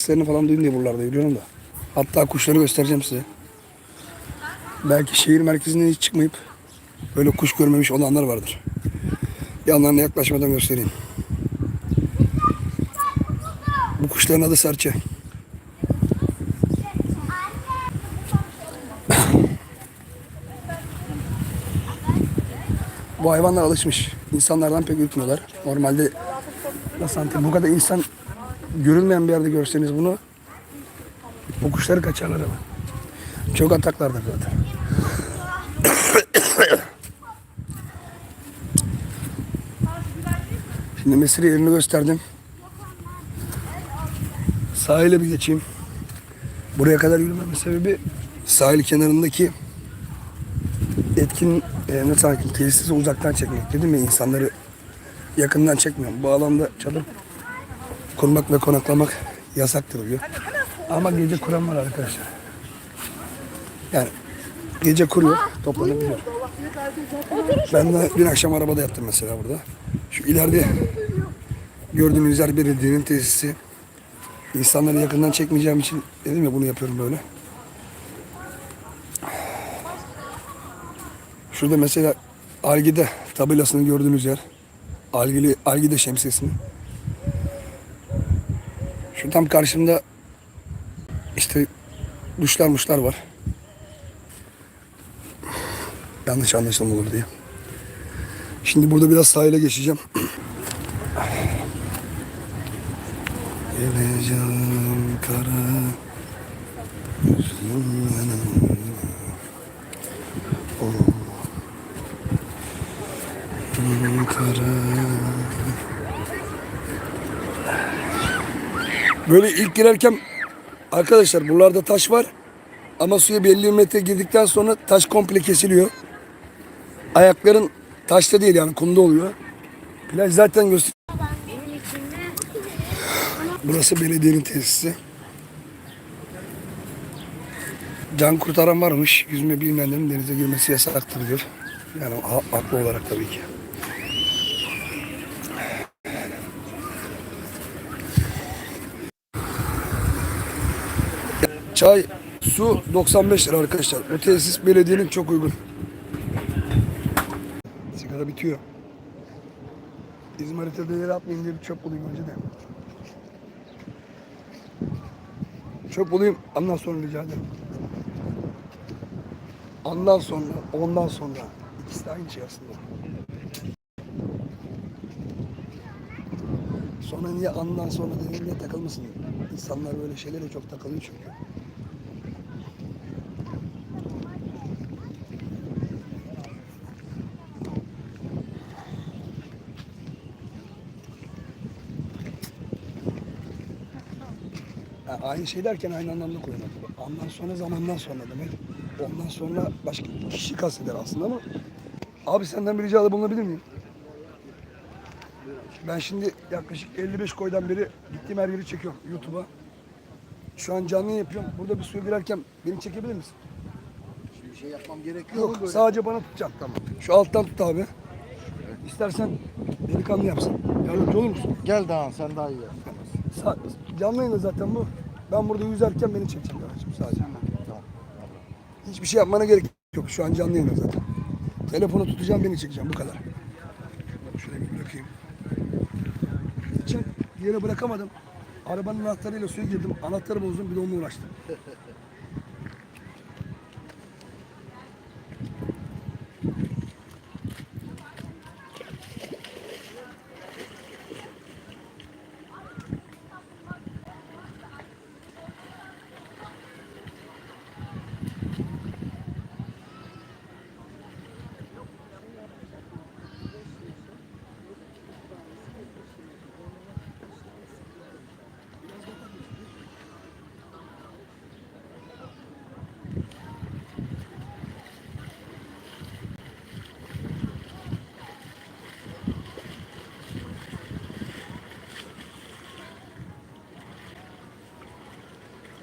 seslerini falan duyun diye buralarda yürüyorum da. Hatta kuşları göstereceğim size. Belki şehir merkezinden hiç çıkmayıp böyle kuş görmemiş olanlar vardır. Yanlarına yaklaşmadan göstereyim. Bu kuşların adı serçe. Bu hayvanlar alışmış. İnsanlardan pek ürkmüyorlar. Normalde nasıl bu kadar insan görülmeyen bir yerde görseniz bunu bu kuşları kaçarlar ama. Çok ataklardır zaten. Şimdi Mesire yerini gösterdim. Sahile bir geçeyim. Buraya kadar yürümemin sebebi sahil kenarındaki etkin e, nasıl anlatayım tesisi uzaktan çekmek dedim ya insanları yakından çekmiyorum. Bu alanda çadır kurmak ve konaklamak yasaktır diyor. Ama gece kuran var arkadaşlar. Yani gece kuruyor, toplanabiliyor. Ben de dün akşam arabada yattım mesela burada. Şu ileride gördüğünüz yer belediyenin tesisi. İnsanları yakından çekmeyeceğim için dedim ya bunu yapıyorum böyle. Şurada mesela Algide tabelasını gördüğünüz yer. Algili, Algide şemsiyesini. Şu tam karşımda işte duşlar muşlar var. Yanlış anlaşılma olur diye. Şimdi burada biraz sahile geçeceğim. Geleceğim kara. Oh. Kara Böyle ilk girerken arkadaşlar buralarda taş var. Ama suya belli metre girdikten sonra taş komple kesiliyor. Ayakların taşta değil yani kumda oluyor. Plaj zaten göster. Burası belediyenin tesisi. Can kurtaran varmış. Yüzme bilmeyenlerin denize girmesi yasaktır diyor. Yani ha- haklı olarak tabii ki. Çay, su 95 lira arkadaşlar. Bu tesis belediyenin çok uygun. Sigara bitiyor. İzmarit'e değeri atmayayım diye bir çöp bulayım önce de. Çöp bulayım ondan sonra rica ederim. Ondan sonra, ondan sonra. İkisi de aynı şey aslında. Sonra niye ondan sonra dedim niye takılmasın? İnsanlar böyle şeylere çok takılıyor çünkü. Aynı şey derken aynı anlamda kullanıyor. Ondan sonra zamandan sonra demek. Ondan sonra başka kişi kasteder aslında ama abi senden bir ricada bulunabilir miyim? Ben şimdi yaklaşık 55 koydan beri gittiğim her yeri çekiyorum YouTube'a. Şu an canlı yapıyorum. Burada bir suya girerken beni çekebilir misin? Bir şey yapmam gerekiyor Yok mu böyle? sadece bana tutacaksın. Tamam. Şu alttan tut abi. İstersen delikanlı yapsın. Yardımcı olur musun? Gel daha sen daha iyi yap. Sa- canlı yayında zaten bu. Ben burada yüzerken beni çekeceğim kardeşim sadece. Tamam. Hiçbir şey yapmana gerek yok. Şu an canlı yayında zaten. Telefonu tutacağım beni çekeceğim bu kadar. Şöyle bir bırakayım. Bir yere bırakamadım. Arabanın anahtarıyla suya girdim. Anahtarı bozdum bir de onunla uğraştım.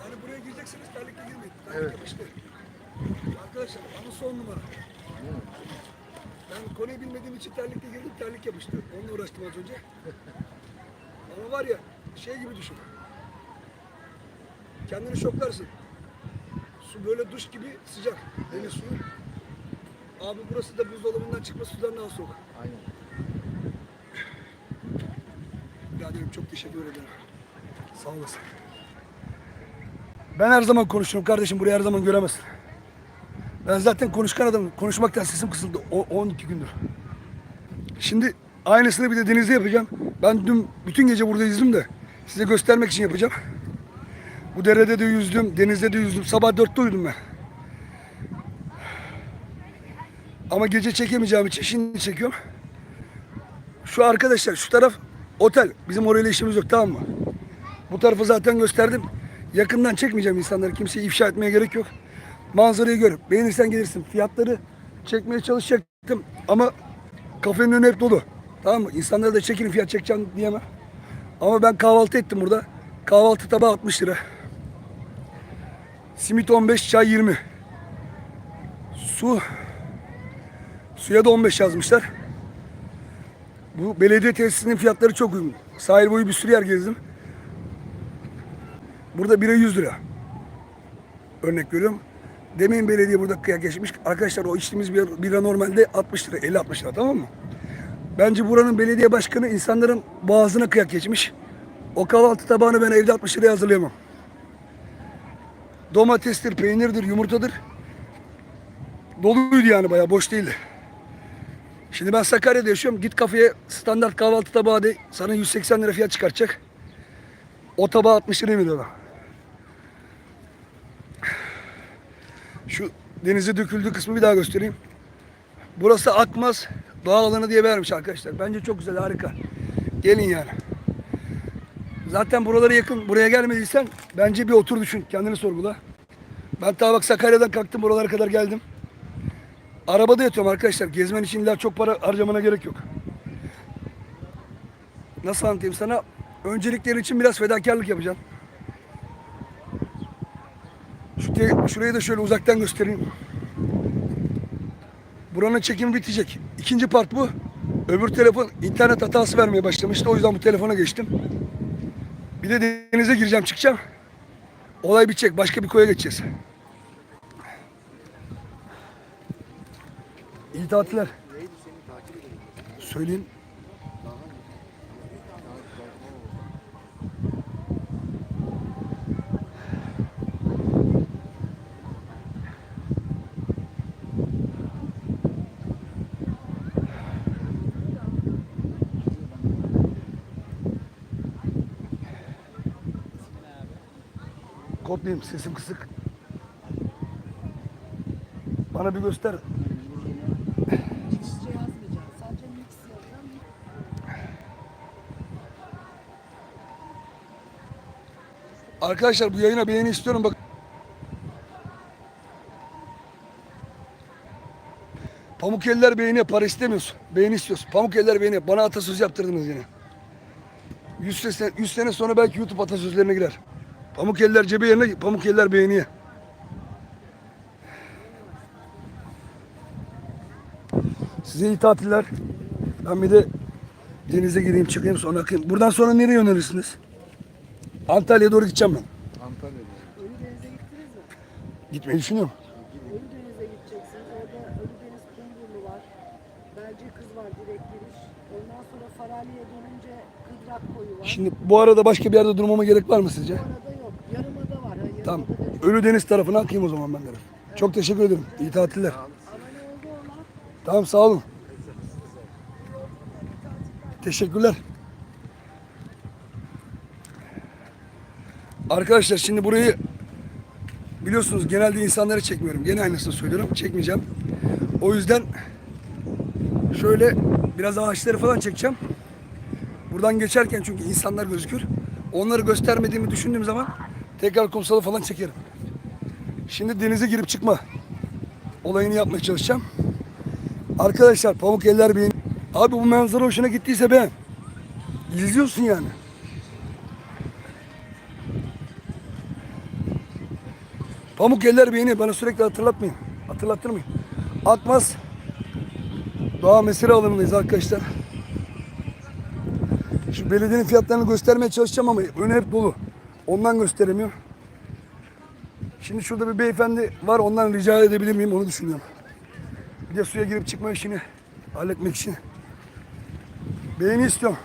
Yani buraya gireceksiniz terlikle girmeyin. Terlik Evet. yapıştı. Arkadaşlar ama son numara. Ben konuyu bilmediğim için terlikle girdim terlik yapıştı. Onunla uğraştım az önce. ama var ya şey gibi düşün. Kendini şoklarsın. Su böyle duş gibi sıcak. Deniz suyu. Abi burası da buzdolabından çıkma sudan daha soğuk. Aynen. Biraderim çok teşekkür ederim. Sağ olasın. Ben her zaman konuşurum kardeşim. Burayı her zaman göremezsin. Ben zaten konuşkan adamım. Konuşmaktan sesim kısıldı. O, 12 gündür. Şimdi aynısını bir de denizde yapacağım. Ben dün bütün gece burada yüzdüm de size göstermek için yapacağım. Bu derede de yüzdüm, denizde de yüzdüm. Sabah dörtte uyudum ben. Ama gece çekemeyeceğim için şimdi çekiyorum. Şu arkadaşlar şu taraf otel. Bizim orayla işimiz yok tamam mı? Bu tarafı zaten gösterdim. Yakından çekmeyeceğim insanları. Kimseyi ifşa etmeye gerek yok. Manzarayı gör. Beğenirsen gelirsin. Fiyatları çekmeye çalışacaktım ama kafenin önü hep dolu. Tamam mı? İnsanlara da çekin fiyat çekeceğim diyemem. Ama ben kahvaltı ettim burada. Kahvaltı tabağı 60 lira. Simit 15, çay 20. Su. Suya da 15 yazmışlar. Bu belediye tesisinin fiyatları çok uygun. Sahil boyu bir sürü yer gezdim. Burada bira 100 lira. Örnek veriyorum. Demeyin belediye burada kıyak geçmiş. Arkadaşlar o içtiğimiz bir bira normalde 60 lira, 50-60 lira tamam mı? Bence buranın belediye başkanı insanların boğazına kıyak geçmiş. O kahvaltı tabağını ben evde 60 liraya hazırlayamam. Domatestir, peynirdir, yumurtadır. Doluydu yani bayağı boş değildi. Şimdi ben Sakarya'da yaşıyorum. Git kafeye standart kahvaltı tabağı de sana 180 lira fiyat çıkartacak. O tabağı 60 liraya veriyorlar. Şu denize döküldüğü kısmı bir daha göstereyim. Burası Akmaz Doğa Alanı diye vermiş arkadaşlar. Bence çok güzel, harika. Gelin yani. Zaten buralara yakın. Buraya gelmediysen bence bir otur düşün. Kendini sorgula. Ben ta bak Sakarya'dan kalktım buralara kadar geldim. Arabada yatıyorum arkadaşlar. Gezmen için illa çok para harcamana gerek yok. Nasıl anlatayım sana? Öncelikleri için biraz fedakarlık yapacaksın. Te- şurayı da şöyle uzaktan göstereyim. Buranın çekimi bitecek. İkinci part bu. Öbür telefon internet hatası vermeye başlamıştı. O yüzden bu telefona geçtim. Bir de denize gireceğim, çıkacağım. Olay bitecek. Başka bir koya geçeceğiz. İyi tatiller. Söyleyeyim. Kodlayayım sesim kısık. Bana bir göster. Yazacağım. Arkadaşlar bu yayına beğeni istiyorum bak. Pamuk eller beğeni para istemiyoruz. Beğeni istiyoruz. Pamuk eller beğeni. Bana atasöz yaptırdınız yine. 100 sene, 100 sene sonra belki YouTube atasözlerine girer. Pamuk eller cebi yerine pamuk eller beğeniye. Size iyi tatiller. Ben bir de denize gireyim çıkayım sonra akayım. Buradan sonra nereye yönelirsiniz? Antalya'ya doğru gideceğim ben. Antalya'da. Ölüdeniz'e gittiniz mi? Gitmeyi düşünüyorum. Ölüdeniz'e gideceksiniz. Orada Ölüdeniz Kumburlu var. Belce kız var direkt giriş. Ondan sonra Farali'ye dönünce Kıdrak koyu var. Şimdi bu arada başka bir yerde durmama gerek var mı sizce? Bu arada yok. Yarımada var. Ha, yarımada Tamam. da çok- Ölüdeniz tarafına akayım o zaman ben de. Çok teşekkür ederim. İyi tatiller. Tamam sağ olun. Teşekkürler. Arkadaşlar şimdi burayı biliyorsunuz genelde insanları çekmiyorum. Gene aynısını söylüyorum. Çekmeyeceğim. O yüzden şöyle biraz ağaçları falan çekeceğim. Buradan geçerken çünkü insanlar gözükür. Onları göstermediğimi düşündüğüm zaman tekrar kumsalı falan çekerim. Şimdi denize girip çıkma olayını yapmaya çalışacağım. Arkadaşlar pamuk eller beğen. Abi bu manzara hoşuna gittiyse beğen. İzliyorsun yani. Pamuk eller beğeni bana sürekli hatırlatmayın. Hatırlattırmayın. Akmaz. Doğa mesire alanındayız arkadaşlar. Şu belediyenin fiyatlarını göstermeye çalışacağım ama önü hep dolu. Ondan gösteremiyorum. Şimdi şurada bir beyefendi var ondan rica edebilir miyim onu düşünüyorum. Bir de suya girip çıkma işini halletmek için. Beğeni istiyorum.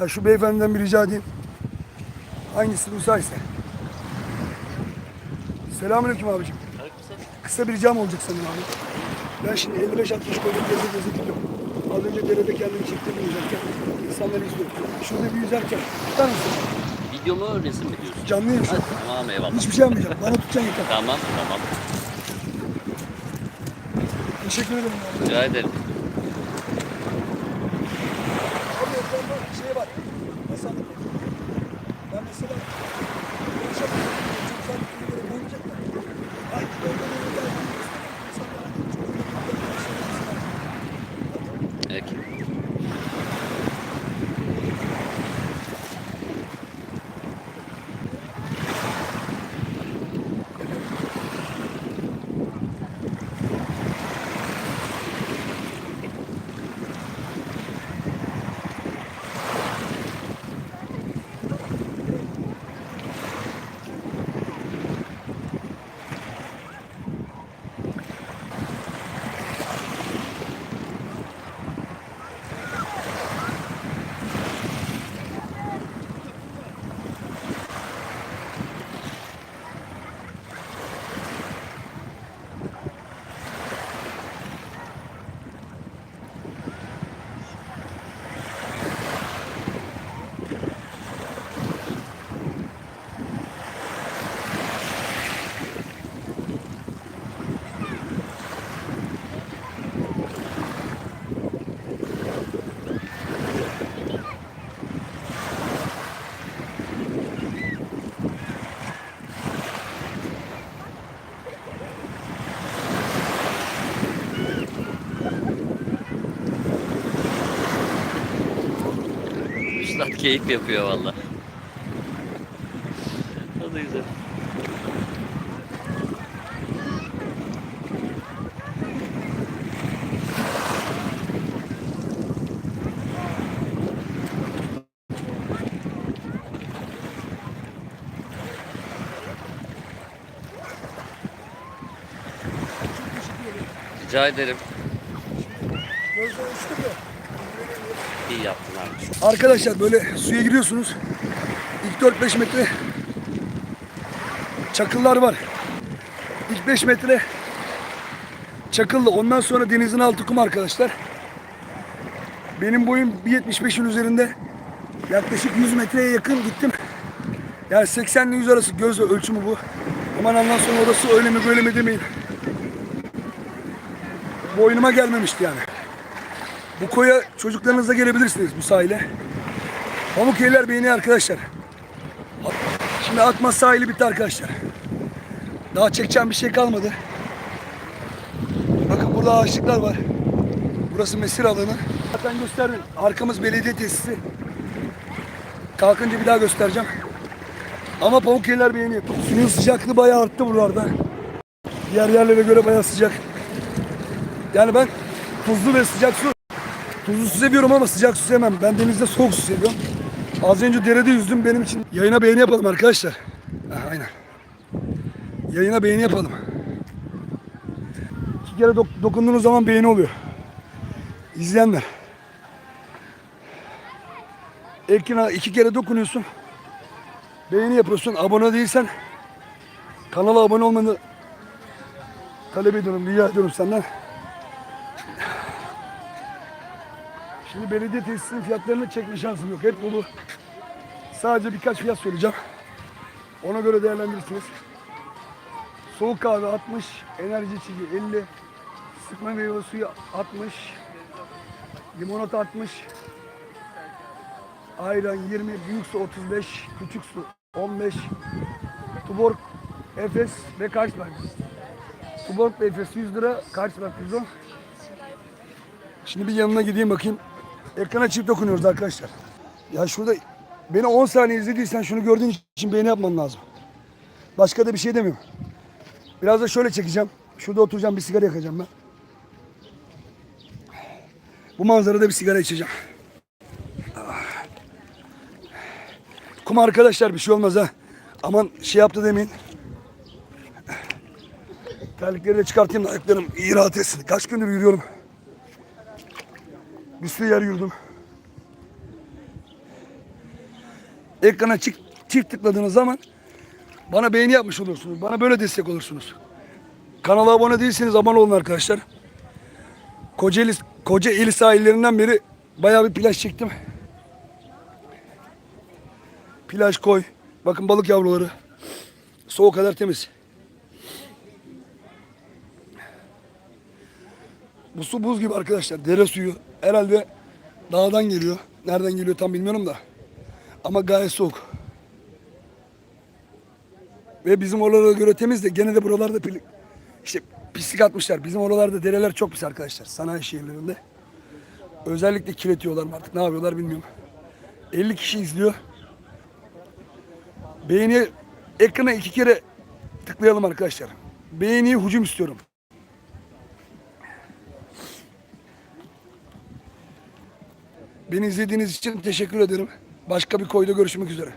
Ya şu beyefendiden bir rica edeyim. Hangisi müsaitse. Selamünaleyküm abicim. Kısa bir ricam olacak senin abi. Ben şimdi 55-60 koydum gezde gezde gidiyorum. Az önce derede kendimi çektim yüzerken. İnsanları izliyorum. Şurada bir yüzerken. Tutar mısın? Video mu resim mi diyorsun? Canlıyım şu an. Tamam eyvallah. Hiçbir şey yapmayacağım. Bana tutacaksın yeter. Tamam tamam. Teşekkür ederim. Rica ederim. Üstad keyif yapıyor valla. O da güzel. Rica ederim. Gözler uçtu ya. İyi yaptın Arkadaşlar böyle suya giriyorsunuz. İlk 4-5 metre çakıllar var. İlk 5 metre çakıllı. Ondan sonra denizin altı kum arkadaşlar. Benim boyum 1.75'in üzerinde. Yaklaşık 100 metreye yakın gittim. Yani 80 ile 100 arası göz ölçümü bu. Aman ondan sonra orası öyle mi böyle mi demeyin. Boynuma gelmemişti yani. Bu koya çocuklarınızla gelebilirsiniz bu sahile. Pamukkale'ler beğeniyor arkadaşlar. Şimdi Akmaz sahili bitti arkadaşlar. Daha çekeceğim bir şey kalmadı. Bakın burada ağaçlıklar var. Burası mesir alanı. Zaten gösterdim. Arkamız belediye tesisi. Kalkınca bir daha göstereceğim. Ama Pamukkale'ler beğeniyor. Suyun sıcaklığı bayağı arttı buralarda. Diğer yerlere göre bayağı sıcak. Yani ben tuzlu ve sıcak su Tuzlu su seviyorum ama sıcak su sevmem. Ben denizde soğuk su seviyorum. Az önce derede yüzdüm benim için. Yayına beğeni yapalım arkadaşlar. Ha, aynen. Yayına beğeni yapalım. İki kere dok- dokunduğunuz zaman beğeni oluyor. İzleyenler. Ekrana iki kere dokunuyorsun. Beğeni yapıyorsun. Abone değilsen kanala abone olmanı talep ediyorum. Rica ediyorum senden. Şimdi belediye tesisinin fiyatlarını çekme şansım yok. Hep dolu. Sadece birkaç fiyat söyleyeceğim. Ona göre değerlendirirsiniz. Soğuk kahve 60, enerji içeceği 50, sıkma meyve suyu 60, limonata 60, ayran 20, büyük su 35, küçük su 15, Tuborg, Efes ve Carlsberg. Tuborg ve Efes 100 lira, Carlsberg 110. Şimdi bir yanına gideyim bakayım. Ekrana çift dokunuyoruz arkadaşlar. Ya şurada beni 10 saniye izlediysen şunu gördüğün için beğeni yapman lazım. Başka da bir şey demiyorum. Biraz da şöyle çekeceğim. Şurada oturacağım bir sigara yakacağım ben. Bu manzarada bir sigara içeceğim. Kum arkadaşlar bir şey olmaz ha. Aman şey yaptı demeyin. Terlikleri de çıkartayım da ayaklarım iyi rahat etsin. Kaç gündür yürüyorum. Bir sürü yer yürüdüm. Ekrana çift, çift tıkladığınız zaman bana beğeni yapmış olursunuz. Bana böyle destek olursunuz. Kanala abone değilseniz abone olun arkadaşlar. Kocaeli, Kocaeli sahillerinden beri bayağı bir plaj çektim. Plaj koy. Bakın balık yavruları. O kadar temiz. Bu su buz gibi arkadaşlar. Dere suyu. Herhalde dağdan geliyor. Nereden geliyor tam bilmiyorum da. Ama gayet soğuk. Ve bizim oralara göre temiz de gene de buralarda işte pislik atmışlar. Bizim oralarda dereler çok pis arkadaşlar. Sanayi şehirlerinde. Özellikle kirletiyorlar mı artık ne yapıyorlar bilmiyorum. 50 kişi izliyor. Beğeni ekrana iki kere tıklayalım arkadaşlar. Beğeniyi hücum istiyorum. Beni izlediğiniz için teşekkür ederim. Başka bir koyda görüşmek üzere.